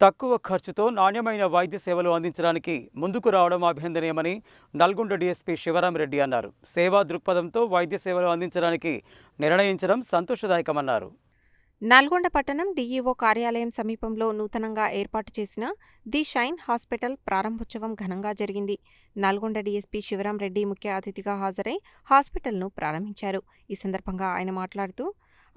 తక్కువ ఖర్చుతో నాణ్యమైన వైద్య సేవలు అందించడానికి ముందుకు రావడం అభినందనీయమని నల్గొండ డీఎస్పీ శివరామరెడ్డి అన్నారు. సేవా దృక్పథంతో వైద్య సేవలు అందించడానికి నిర్ణయించడం సంతోషదాయకమన్నారు. నల్గొండ పట్టణం డీఈఓ కార్యాలయం సమీపంలో నూతనంగా ఏర్పాటు చేసిన ది షైన్ హాస్పిటల్ ప్రారంభోత్సవం ఘనంగా జరిగింది. నల్గొండ డీఎస్పీ శివరాం రెడ్డి ముఖ్య అతిథిగా హాజరై హాస్పిటల్ను ప్రారంభించారు. ఈ సందర్భంగా ఆయన మాట్లాడుతూ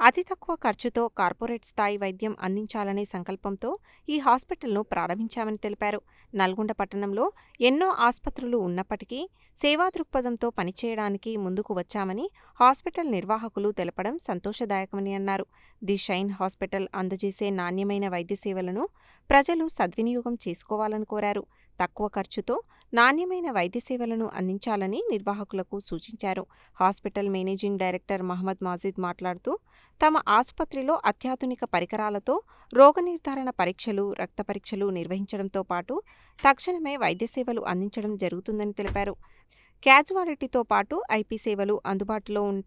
అతి తక్కువ ఖర్చుతో కార్పొరేట్ స్థాయి వైద్యం అందించాలనే సంకల్పంతో ఈ హాస్పిటల్ను ప్రారంభించామని తెలిపారు. నల్గొండ పట్టణంలో ఎన్నో ఆసుపత్రులు ఉన్నప్పటికీ సేవా దృక్పథంతో పనిచేయడానికి ముందుకు వచ్చామని హాస్పిటల్ నిర్వాహకులు తెలపడం సంతోషదాయకమని అన్నారు. ది షైన్ హాస్పిటల్ అందజేసే నాణ్యమైన వైద్య సేవలను ప్రజలు సద్వినియోగం చేసుకోవాలని కోరారు. తక్కువ ఖర్చుతో నాణ్యమైన వైద్య సేవలను అందించాలని నిర్వాహకులకు సూచించారు. Hospital managing director Mohammed Majid మాట్లాడుతూ తమ ఆసుపత్రిలో అత్యాధునిక పరికరాలతో రోగ నిర్ధారణ పరీక్షలు రక్త పరీక్షలు నిర్వహించడంతో పాటు తక్షణమే వైద్య సేవలు అందించడం జరుగుతుందని తెలిపారు. క్యాజువాలిటీతో పాటు ఐపీ సేవలు అందుబాటులో ఉన్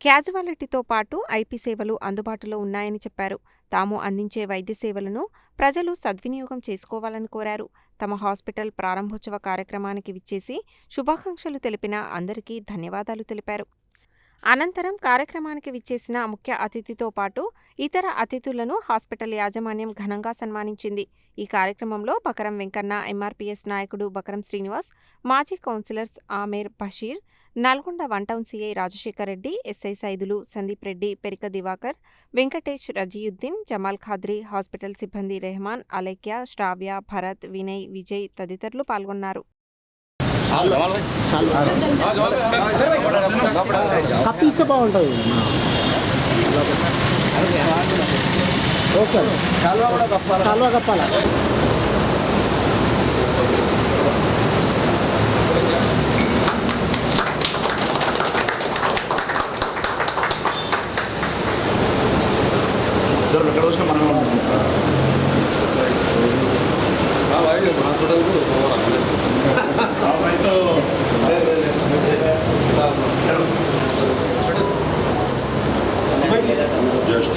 క్యాజువాలిటీతో పాటు ఐపీ సేవలు అందుబాటులో ఉన్నాయని చెప్పారు. తాము అందించే వైద్య సేవలను ప్రజలు సద్వినియోగం చేసుకోవాలని కోరారు. తమ హాస్పిటల్ ప్రారంభోత్సవ కార్యక్రమానికి విచ్చేసి శుభాకాంక్షలు తెలిపిన అందరికీ ధన్యవాదాలు తెలిపారు. అనంతరం కార్యక్రమానికి విచ్చేసిన ముఖ్య అతిథితో పాటు ఇతర అతిథులను హాస్పిటల్ యాజమాన్యం ఘనంగా సన్మానించింది. ఈ కార్యక్రమంలో బకరం వెంకన్న ఎంఆర్పీఎస్ నాయకుడు బకరం శ్రీనివాస్ మాజీ councillors Amer Basheer Nalgonda one town CI Rajasekhar Reddy SI Saidulu Sandeep Reddy Perika Divakar Venkatesh Raziuddin Jamal Khadri hospital సిబ్బంది రెహమాన్ అలేఖ్య శ్రావ్య భరత్ వినయ్ విజయ్ తదితరులు పాల్గొన్నారు. కప్పాలా ఇద్దరు ఎక్కడ వచ్చినా మనమే ఉంటాం. Just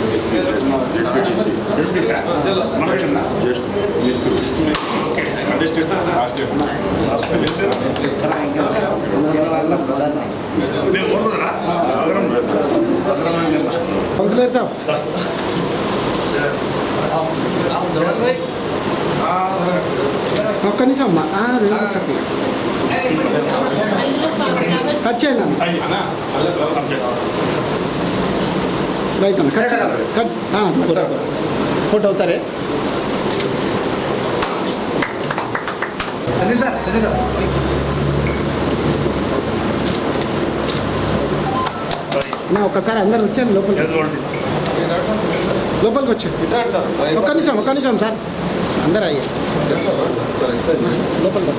just last last councillor సాబ్ ఒక్క నిమిషం అమ్మా. కట్ చేయండి రైట్ అన్న కట్. Cut photo అవుతారే? నా ఒక్కసారి అందరు వచ్చాను లోపలికి. లోపలికి వచ్చాను ఒక్క నిమిషం ఒక్క నిమిషం సార్. అందరు అయ్యా. లోపలికి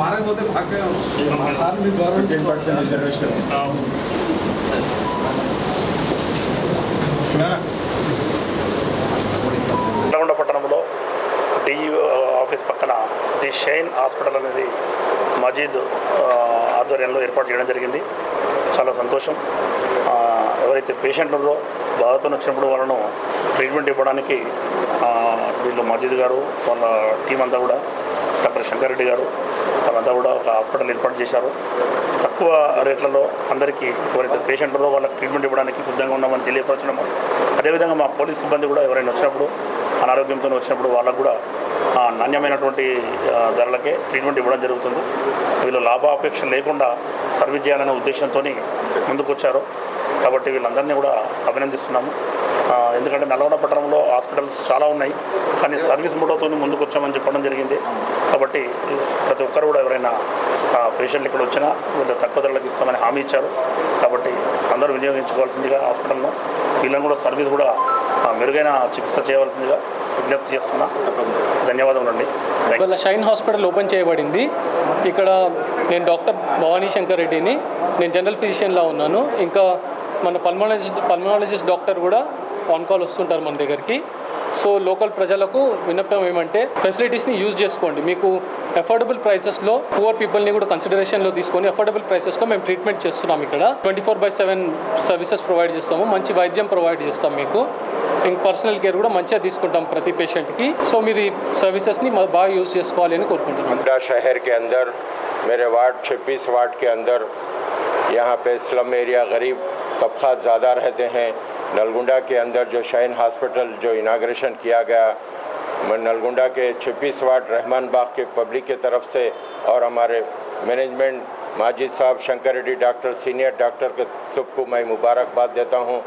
మారకపోతే సార్ మీ గవర్నమెంట్ నల్గొండ పట్టణంలో డిఈఓ ఆఫీస్ పక్కన ది షైన్ హాస్పిటల్ అనేది మజీద్ ఆధ్వర్యంలో ఏర్పాటు చేయడం జరిగింది. చాలా సంతోషం. ఎవరైతే పేషెంట్లలో బాధతో వచ్చినప్పుడు వాళ్ళను ట్రీట్మెంట్ ఇవ్వడానికి వీళ్ళు మజీద్ గారు వాళ్ళ టీం అంతా కూడా డాక్టర్ శంకర్రెడ్డి గారు వాళ్ళంతా కూడా ఒక హాస్పిటల్ ఏర్పాటు చేశారు. తక్కువ రేట్లలో అందరికీ ఎవరైతే పేషెంట్లలో వాళ్ళకి ట్రీట్మెంట్ ఇవ్వడానికి సిద్ధంగా ఉన్నామని తెలియపరచడము. అదేవిధంగా మా పోలీస్ సిబ్బంది కూడా ఎవరైనా వచ్చినప్పుడు అనారోగ్యంతో వచ్చినప్పుడు వాళ్ళకు కూడా నాణ్యమైనటువంటి ధరలకే ట్రీట్మెంట్ ఇవ్వడం జరుగుతుంది. వీళ్ళు లాభాపేక్ష లేకుండా సర్వీస్ చేయాలనే ఉద్దేశంతో ముందుకు వచ్చారు కాబట్టి వీళ్ళందరినీ కూడా అభినందిస్తున్నాము. ఎందుకంటే నల్గొండ పట్టణంలో హాస్పిటల్స్ చాలా ఉన్నాయి. కానీ సర్వీస్ మూడోతో ముందుకు వచ్చామని చెప్పడం జరిగింది. కాబట్టి ప్రతి ఒక్కరు కూడా ఎవరైనా పేషెంట్లు ఇక్కడ వచ్చినా వీళ్ళు తక్కువ ధరలకు ఇస్తామని హామీ ఇచ్చారు. కాబట్టి అందరూ వినియోగించుకోవాల్సిందిగా హాస్పిటల్ను వీళ్ళని కూడా సర్వీస్ కూడా మెరుగైన చికిత్స చేయవలసిందిగా విజ్ఞప్తి చేస్తున్నా. ధన్యవాదములు అండి. ఇవాళ షైన్ హాస్పిటల్ ఓపెన్ చేయబడింది. ఇక్కడ నేను డాక్టర్ భవానీ శంకర్ రెడ్డిని నేను జనరల్ ఫిజిషియన్లా ఉన్నాను. ఇంకా మన పల్మాలజిస్ట్ పల్మాలజిస్ట్ డాక్టర్ కూడా ఆన్ కాల్ వస్తుంటారు మన దగ్గరికి. సో లోకల్ ప్రజలకు విన్నపం ఏమంటే ఫెసిలిటీస్ని యూజ్ చేసుకోండి మీకు అఫోర్డబుల్ ప్రైసెస్లో పువర్ పీపుల్ని కూడా కన్సిడరేషన్లో తీసుకొని అఫోర్డబుల్ ప్రైసెస్లో మేము ట్రీట్మెంట్ చేస్తున్నాం ఇక్కడ twenty four by seven services provide చేస్తాము మంచి వైద్యం ప్రొవైడ్ చేస్తాం మీకు ఇంక పర్సనల్ కేర్ కూడా మంచిగా తీసుకుంటాం ప్రతి పేషెంట్కి సో మీరు ఈ సర్వీసెస్ని మ- బాగా యూజ్ చేసుకోవాలి అని కోరుకుంటున్నాను नलगोंडा शहर के अंदर मेरे वार्ड 26 वार्ड के अंदर यहाँ पे स्लम एरिया गरीब तबक़ात ज़्यादा रहते हैं नलगुंडा के अंदर जो शाइन हॉस्पिटल जो इनाग्रेशन किया गया नलगुंडा के 26 वार्ड रहमान बाग के पब्लिक के तरफ़ से और हमारे मैनेजमेंट माजिद साहब, Shankar Reddy doctor senior doctor के सबको मैं मुबारकबाद देता हूँ।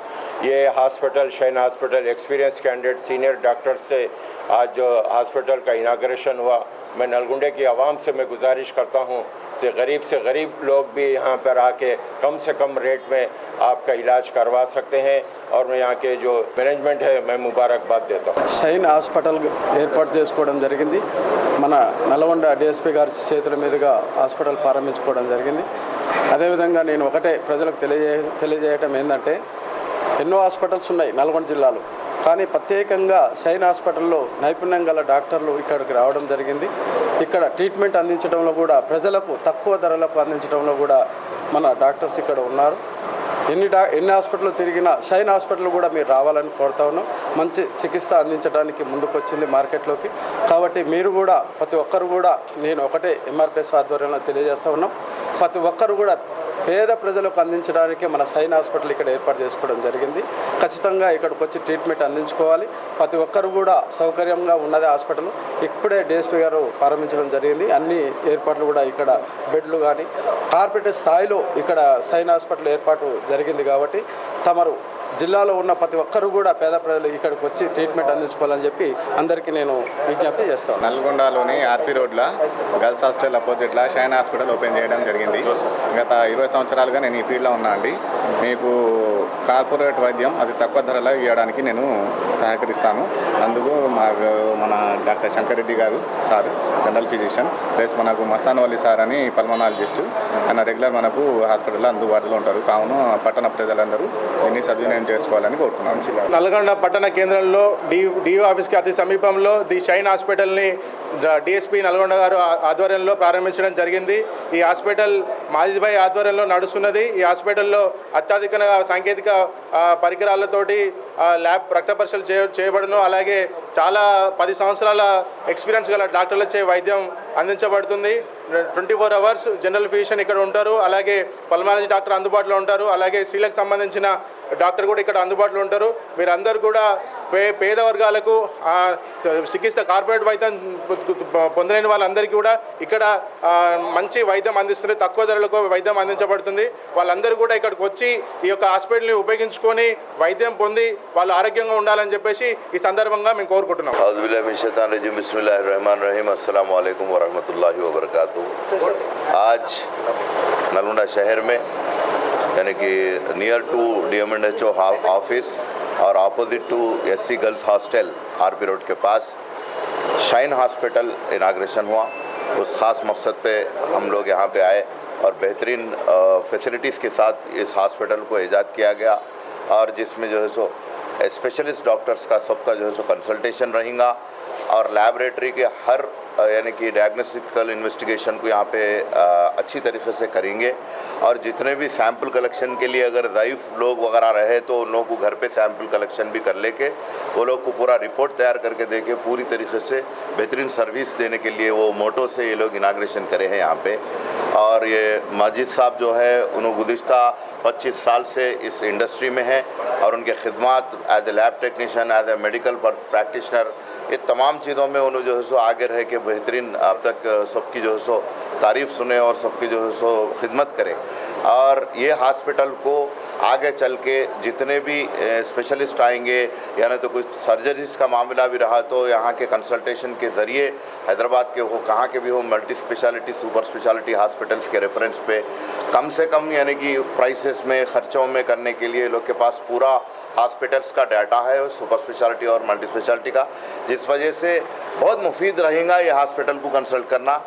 ये hospital Shain hospital experience candidate senior doctor से आज जो हॉस्पिटल का इनाग्रेशन हुआ मैं नलगुंडे की आवाम से मैं गुजारिश करता हूँ से गरीब से गरीब लोग भी यहाँ पर आके कम से कम रेट में आपका इलाज करवा सकते हैं और मैं यहाँ के जो मैनेजमेंट है मैं मुबारकबाद देता हूँ షైన్ హాస్పిటల్ ఏర్పాటు చేసుకోవడం జరిగింది మన నల్గొండ డిఎస్పీ గారి చేతుల మీదుగా హాస్పిటల్ ప్రారంభించుకోవడం జరిగింది అదేవిధంగా నేను ఒకటే ప్రజలకు తెలియజే తెలియజేయటం ఏంటంటే ఎన్నో హాస్పిటల్స్ ఉన్నాయి నల్గొండ జిల్లాలో. కానీ ప్రత్యేకంగా సైన్ హాస్పిటల్లో నైపుణ్యం గల డాక్టర్లు ఇక్కడికి రావడం జరిగింది. ఇక్కడ ట్రీట్మెంట్ అందించడంలో కూడా ప్రజలకు తక్కువ ధరలకు అందించడంలో కూడా మన డాక్టర్స్ ఇక్కడ ఉన్నారు. ఎన్ని డా ఎన్ని హాస్పిటల్ తిరిగినా షైన్ హాస్పిటల్ కూడా మీరు రావాలని కోరుతా ఉన్నాం. మంచి చికిత్స అందించడానికి ముందుకొచ్చింది మార్కెట్లోకి. కాబట్టి మీరు కూడా ప్రతి ఒక్కరు కూడా నేను ఒకటే ఎంఆర్పిఎస్ ఆధ్వర్యంలో తెలియజేస్తా ఉన్నాం. ప్రతి ఒక్కరు కూడా పేద ప్రజలకు అందించడానికి మన సైన్ హాస్పిటల్ ఇక్కడ ఏర్పాటు చేసుకోవడం జరిగింది. ఖచ్చితంగా ఇక్కడికి వచ్చి ట్రీట్మెంట్ అందించుకోవాలి. ప్రతి ఒక్కరు కూడా సౌకర్యంగా ఉన్నది హాస్పిటల్. ఇప్పుడే డిఎస్పీ గారు ప్రారంభించడం జరిగింది. అన్ని ఏర్పాట్లు కూడా ఇక్కడ బెడ్లు కానీ కార్పొరేట్ స్థాయిలో ఇక్కడ సైన్ హాస్పిటల్ ఏర్పాటు జరిగింది కాబట్టి తమరు జిల్లాలో ఉన్న ప్రతి ఒక్కరు కూడా పేద ప్రజలు ఇక్కడికి వచ్చి ట్రీట్మెంట్ అందించుకోవాలని చెప్పి అందరికీ నేను విజ్ఞప్తి చేస్తాను నల్గొండలోని ఆర్పీ రోడ్ల గర్ల్స్ హాస్టల్ అపోజిట్లో షైన్ హాస్పిటల్ ఓపెన్ చేయడం జరిగింది. గత ఇరవై సంవత్సరాలుగా నేను ఈ ఫీల్డ్లో ఉన్నా అండి. మీకు కార్పొరేట్ వైద్యం అది తక్కువ ధరలో ఇవ్వడానికి నేను సహకరిస్తాను. అందుకు మాకు మన డాక్టర్ శంకరెడ్డి గారు సార్ జనరల్ ఫిజిషియన్ ప్లస్ మనకు మస్తానవల్లి సార్ అని పల్మనాలజిస్టు ఆయన రెగ్యులర్ మనకు హాస్పిటల్లో అందుబాటులో ఉంటారు. కావున పట్టణ ప్రజలందరూ దీన్ని సద్వినియోగం చేసుకోవాలని కోరుతున్నాను. నల్గొండ పట్టణ కేంద్రంలో డి డిఓ ఆఫీస్కి అతి సమీపంలో ది షైన్ హాస్పిటల్ని డిఎస్పీ నల్గొండ గారు ఆధ్వర్యంలో ప్రారంభించడం జరిగింది. ఈ హాస్పిటల్ మాజిద్భాయ్ ఆధ్వర్యంలో నడుస్తున్నది. ఈ హాస్పిటల్లో అత్యధికంగా సాంకేతిక సాంకేతిక పరికరాలతోటి ల్యాబ్ రక్త పరీక్షలు చేయ చేయబడును. అలాగే చాలా పది సంవత్సరాల ఎక్స్పీరియన్స్ గల డాక్టర్లచే వైద్యం అందించబడుతుంది. Twenty four hours general physician ఇక్కడ ఉంటారు. అలాగే పల్మాలజీ డాక్టర్ అందుబాటులో ఉంటారు. అలాగే స్త్రీలకు సంబంధించిన డాక్టర్ కూడా ఇక్కడ అందుబాటులో ఉంటారు. మీరందరూ కూడా పే పేద వర్గాలకు చికిత్స కార్పొరేట్ వైద్యం పొందలేని వాళ్ళందరికీ కూడా ఇక్కడ మంచి వైద్యం అందిస్తుంది. తక్కువ ధరలకు వైద్యం అందించబడుతుంది. వాళ్ళందరూ కూడా ఇక్కడికి వచ్చి ఈ యొక్క హాస్పిటల్ని ఉపయోగించుకొని వైద్యం పొంది వాళ్ళు ఆరోగ్యంగా ఉండాలని చెప్పేసి ఈ సందర్భంగా మేము కోరుకుంటున్నాం. రహమాన్ రహీం అస్సలం వరహమతుల్లాహి వబర్కాతు. आज नलगुंडा शहर में, यानी कि near to D M and H O office और opposite to S C girls hostel R P road के पास शाइन हॉस्पिटल इनाग्रेशन हुआ। उस ख़ास मकसद पे हम लोग यहाँ पे आए और बेहतरीन फैसिलिटीज़ के साथ इस हॉस्पिटल को ईजाद किया गया और जिसमें जो है सो स्पेशलिस्ट डॉक्टर्स का सबका जो है सो कंसल्टेशन रहेगा और लैबोरेटरी के हर यानी कि डायग्नोस्टिकल इन्वेस्टिगेशन को यहाँ पे अच्छी तरीके से करेंगे। और जितने भी सैंपल कलेक्शन के लिए अगर ज़यीफ़ लोग वगैरह रहे तो उन लोगों को घर पे सैंपल कलेक्शन भी कर लेके, वो लोग को पूरा रिपोर्ट तैयार करके दे के पूरी तरीके से बेहतरीन सर्विस देने के लिए वो मोटो से ये लोग इनाग्रेशन करे हैं यहाँ पर और ये माजिद साहब जो है, उन्होंने गुज्त 25 साल से इस इंडस्ट्री में हैं और उनके खिदमत as a lab technician as a medical practitioner ये तमाम चीज़ों में उन्होंने जो है सो आगे रह के बेहतरीन अब तक सबकी जो है सो तारीफ़ सुने और सबकी जो है सो खिदमत करे। और ये हॉस्पिटल को आगे चल के जितने भी स्पेशलिस्ट आएँगे, यानी तो कुछ सर्जरीज का मामला भी रहा तो यहाँ के कंसल्टेशन के ज़रिए हैदराबाद के हो, कहाँ के भी हो multi speciality super speciality hospitals के रेफरेंस पे कम से कम यानी कि प्राइसेस में, ख़र्चों में करने के लिए लोग के पास पूरा हॉस्पिटल्स का डाटा है सुपर स्पेशलिटी और मल्टी स्पेशलिटी का, जिस वजह से बहुत मुफीद रहेगा ये हॉस्पिटल को कंसल्ट करना।